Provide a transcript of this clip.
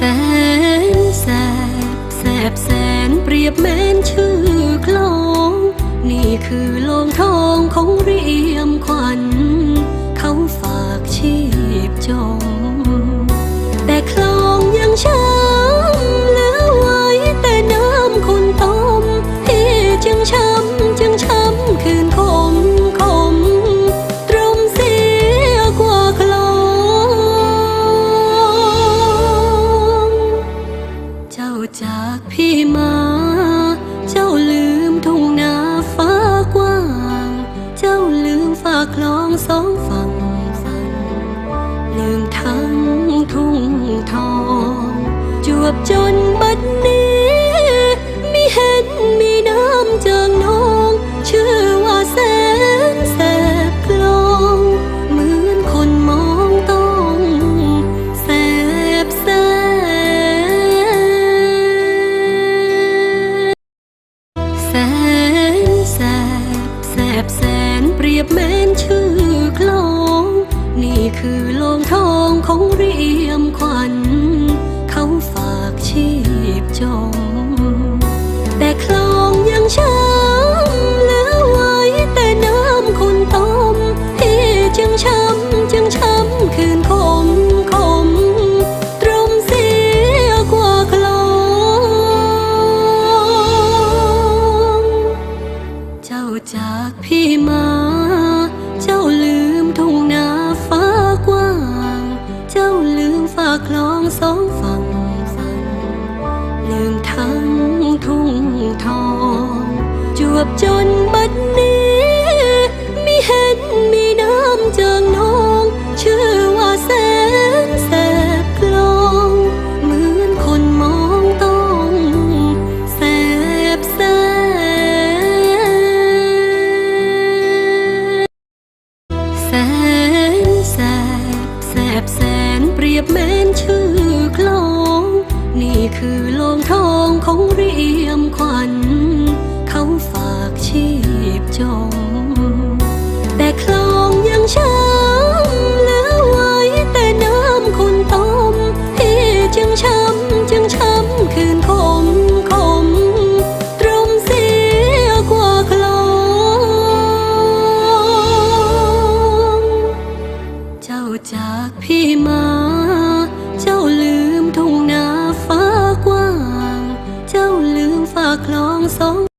สนแสบแสบแสนเปรียบแม้นชื่อคลอง นี่คือโลงทองของเรียมขวัญ จ้าจากพี่มา เจ้าลืมทุ่งนาฟ้ากว้าง เจ้าลืมฝากคลองสองฝั่งฝั่งลืมทั้งทุ่งทอง จวบจนบัดนี้ คือโลงทองของเรียมขวัญ เขาฝากชีพจม แต่คลองยังช้ำเหลือไว้แต่น้ำคนต้มที่จึงช้ำจึงช้ำคืนคมคม ตรมเสียกว่าคลอง เจ้าจากพี่มา คลองสองฝั่งฝั่ง ลืมทั้งทุ่งทอง จวบจนบัดนี้ นั้นเปรียบแม้นชื่อคลอง นี่คือโลงทองของเรียมควันเขาฝากชีพจงแต่คลองยังช้ำเหลือไว้แต่น้ำคนต้มพี่จึงช้ำจึงช้ำคืนคมคมตรมเสียกว่าคลอง เจ้าจากพี่มา สอง